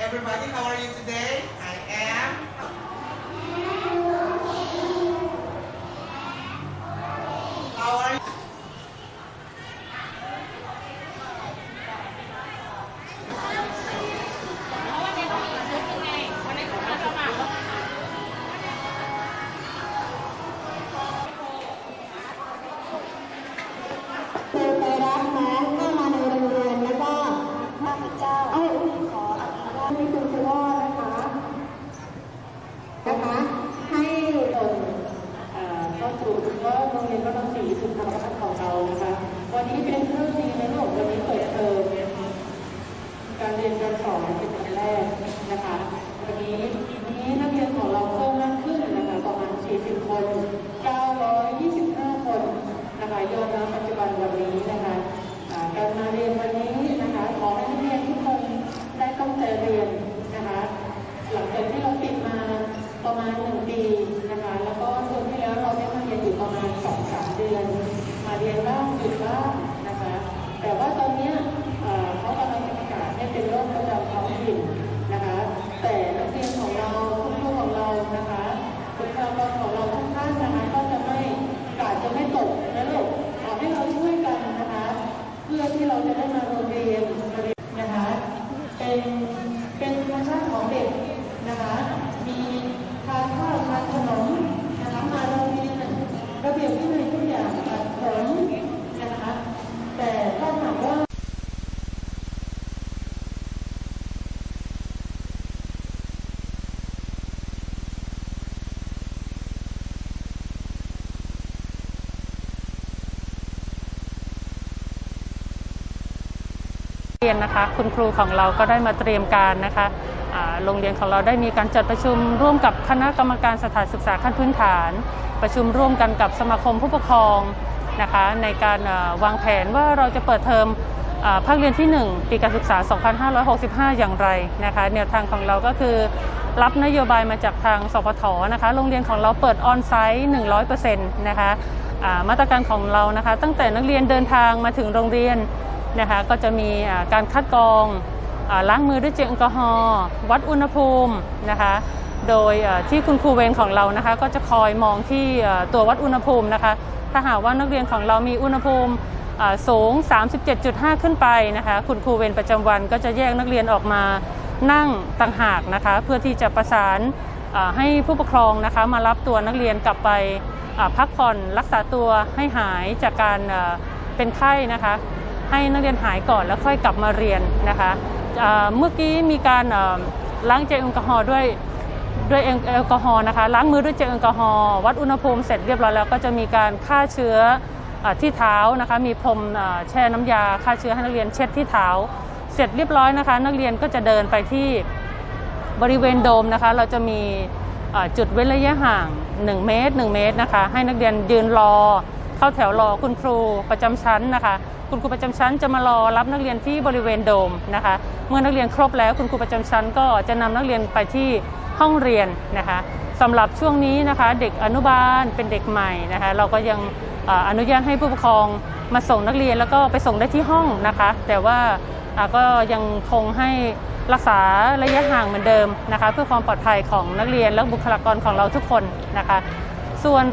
Everybody, how are you today? I am. วันนี้เป็นเรื่องดีนะลูกวันนี้เปิดเทอมการเรียนการสอนเป็นวันแรกนะคะ วันนี้นี้นักเรียนของเราเพิ่มมากขึ้นนะคะประมาณ 40 คน 925 คนนะคะยอดณปัจจุบันวันนี้นะคะการมาเรียนวันนี้นะคะขอให้นักเรียนทุกคนได้ตั้งใจเรียนนะคะ หลังจากที่เราปิดมาประมาณหนึ่งปีนะคะ แล้วก็เทอมที่แล้วเราได้มาเรียนอยู่ประมาณสองสามเดือน มาเรียนบ้างหยุดบ้างนะคะ แต่ว่าตอนนี้เขากำลังประกาศให้เป็นโรคประจำท้องถิ่นนะคะ แต่นักเรียนของเราคุณครูของเรานะคะบุคลากรของเราทุกท่านนะคะก็จะไม่กาดจะไม่ตกนะลูกขอให้เราช่วยกันนะคะ เพื่อที่เราจะได้มาโรงเรียนนะคะ เป็นเป็นธรรมชาติของเด็กนะคะ มีทานข้าวทานขนมนะคะมาโรงเรียนน่ะระเบียบวินัยทุกอย่างตัดผมนะคะ แต่ถ้าหากว่า เรียนนะคะ คุณครูของเราก็ได้มาเตรียมการนะคะโรงเรียนของเราได้มีการจัดประชุมร่วมกับคณะกรรมการสถานศึกษาขั้นพื้นฐาน ประชุมร่วมกันกับสมาคมผู้ปกครองนะคะในการวางแผนว่าเราจะเปิดเทอมภาคเรียนที่ 1 ปีการศึกษา 2565 อย่างไรนะคะแนวทางของเราก็คือรับนโยบายมาจากทางสพทนะคะโรงเรียนของเราเปิดออนไซต์ 100%นะคะมาตรการของเรานะคะตั้งแต่นักเรียนเดินทางมาถึงโรงเรียน นะคะก็จะมีการคัดกรองล้างมือด้วยเจลแอลกอฮอล์วัดอุณหภูมินะคะโดยที่คุณครูเวรของเรานะคะก็จะคอยมองที่ตัววัดอุณหภูมินะคะถ้าหากว่านักเรียนของเรามีอุณหภูมิอ่าสูง 37.5 ขึ้นไปนะคะคุณครูเวรประจำวันก็จะแยกนักเรียนออกมานั่งต่างหากนะคะเพื่อที่จะประสานให้ผู้ปกครองนะคะมารับตัวนักเรียนกลับไปพักผ่อนรักษาตัวให้หายจากการเป็นไข้นะคะ ให้นักเรียนหายก่อนแล้วค่อยกลับมาเรียนนะคะเมื่อกี้มีการล้างเจลแอลกอฮอล์ด้วยด้วยแอลกอฮอล์นะคะล้างมือด้วยเจลแอลกอฮอล์วัดอุณหภูมิเสร็จเรียบร้อยแล้วก็จะมีการฆ่าเชื้อที่เท้านะคะมีพรมแช่น้ำยาฆ่าเชื้อให้นักเรียนเช็ดที่เท้า เสร็จเรียบร้อยนะคะ นักเรียนก็จะเดินไปที่บริเวณโดมนะคะ เราจะมีจุดเว้นระยะห่าง 1 เมตร 1 เมตรนะคะ ให้นักเรียนยืนรอ เข้าแถวรอคุณครูประจำชั้นนะคะ คุณครูประจำชั้นจะมารอรับนักเรียนที่บริเวณโดมนะคะ เมื่อนักเรียนครบแล้วคุณครูประจำชั้น ก็จะนำนักเรียนไปที่ห้องเรียนนะคะสำหรับช่วงนี้นะคะ เด็กอนุบาลเป็นเด็กใหม่นะคะ เราก็ยังออนุญาตให้ผู้ปกครองมาส่งนักเรียนแล้วก็ไปส่งได้ที่ห้องนะคะ แต่ว่าก็ยังคงให้รักษาระยะห่างเหมือนเดิมนะคะ เพื่อความปลอดภัยของนักเรียนและบุคลากรของเราทุกคนนะคะ ส่วน